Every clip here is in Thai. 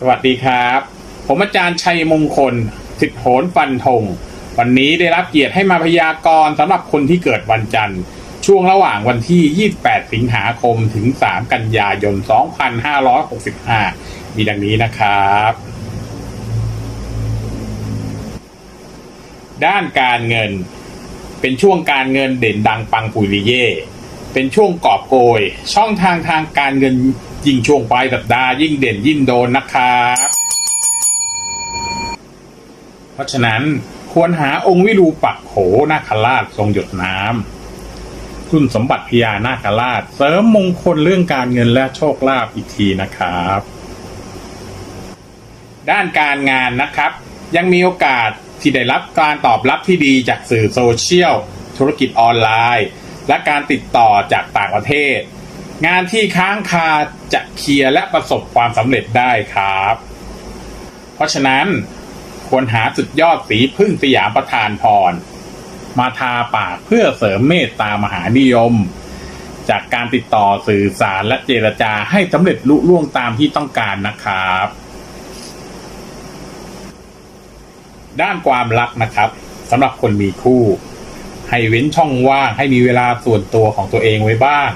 สวัสดีครับ ผมอาจารย์ชัยมงคลสิทธิโหนฟันธงวันนี้ได้รับเกียรติให้มาพยากรณ์สำหรับคนที่เกิดวันจันทร์ ช่วงระหว่างวันที่ 28 สิงหาคมถึง 3 กันยายน 2565 มีดังนี้นะครับ ด้านการเงิน เป็นช่วงการเงินเด่นดังปังปุริเย่เป็นช่วงกอบโกย ช่องทางทางการเงิน ยิ่งช่วงปลายสัปดาห์ยิ่งเด่นยิ่งโดนนะครับเพราะฉะนั้นควรหาองค์วิรูปักโขนาคราชทรงหยดน้ำคุณสมบัติพญานาคราชเสริมมงคลเรื่องการเงินและโชคลาภอีกทีนะครับ ด้านการงานนะครับ ยังมีโอกาสที่ได้รับการตอบรับที่ดีจากสื่อโซเชียล ธุรกิจออนไลน์ และการติดต่อจากต่างประเทศ งานที่ค้างคาจะเคลียร์และประสบความสำเร็จได้ครับ เพราะฉะนั้นควรหาสุดยอดสีพึ่งสยามประทานพร มาทาปากเพื่อเสริมเมตตามหานิยม จากการติดต่อสื่อสารและเจรจาให้สำเร็จลุล่วงตามที่ต้องการนะครับ ด้านความรักนะครับสำหรับคนมีคู่ ให้เว้นช่องว่างให้มีเวลาส่วนตัวของตัวเองไว้บ้าง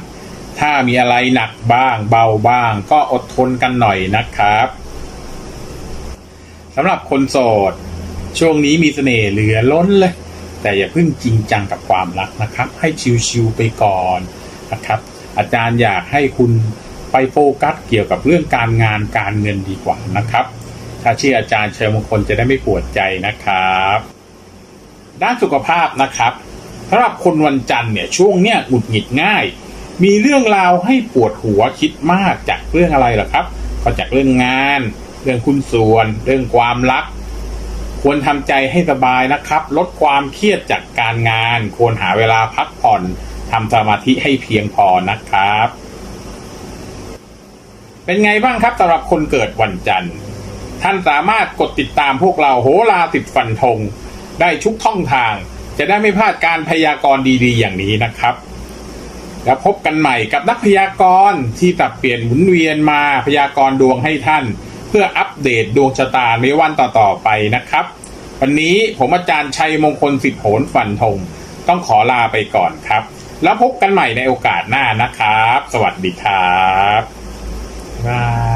ถ้ามีอะไรหนักบ้าง เบาบ้าง ก็อดทนกันหน่อยนะครับสำหรับคนโสด ช่วงนี้มีเสน่ห์เหลือล้นเลย แต่อย่าเพิ่งจริงจังกับความรักนะครับ ให้ชิวๆไปก่อนนะครับ อาจารย์อยากให้คุณไปโฟกัสเกี่ยวกับเรื่องการงานการเงินดีกว่านะครับ ถ้าเชื่ออาจารย์เชิญมงคลจะได้ไม่ปวดใจนะครับ ด้านสุขภาพนะครับสำหรับคนวันจันทร์เนี่ยช่วงเนี้ยหงุดหงิดง่าย มีเรื่องราวให้ปวดหัวคิดมากจากเรื่องอะไรหรอครับ ก็จากเรื่องงาน เรื่องคุณส่วน เรื่องความรัก ควรทำใจให้สบายนะครับ ลดความเครียดจากการงาน ควรหาเวลาพักผ่อนทำสมาธิให้เพียงพอนะครับ เป็นไงบ้างครับสำหรับคนเกิดวันจันทร์ ท่านสามารถกดติดตามพวกเราโหราติดฟันธงได้ทุกช่องทาง จะได้ไม่พลาดการพยากรณ์ดีๆ อย่างนี้นะครับ แล้วพบกันใหม่กับนักพยากรณ์ที่ตับเปลี่ยนหมุนเวียนมาพยากรณ์ดวงให้ท่าน เพื่ออัปเดตดวงชะตาในวันต่อๆไปนะครับ วันนี้ผมอาจารย์ชัยมงคลสิทธิโหนฟันธงต้องขอลาไปก่อนครับ แล้วพบกันใหม่ในโอกาสหน้านะครับ สวัสดีครับบ๊ายบาย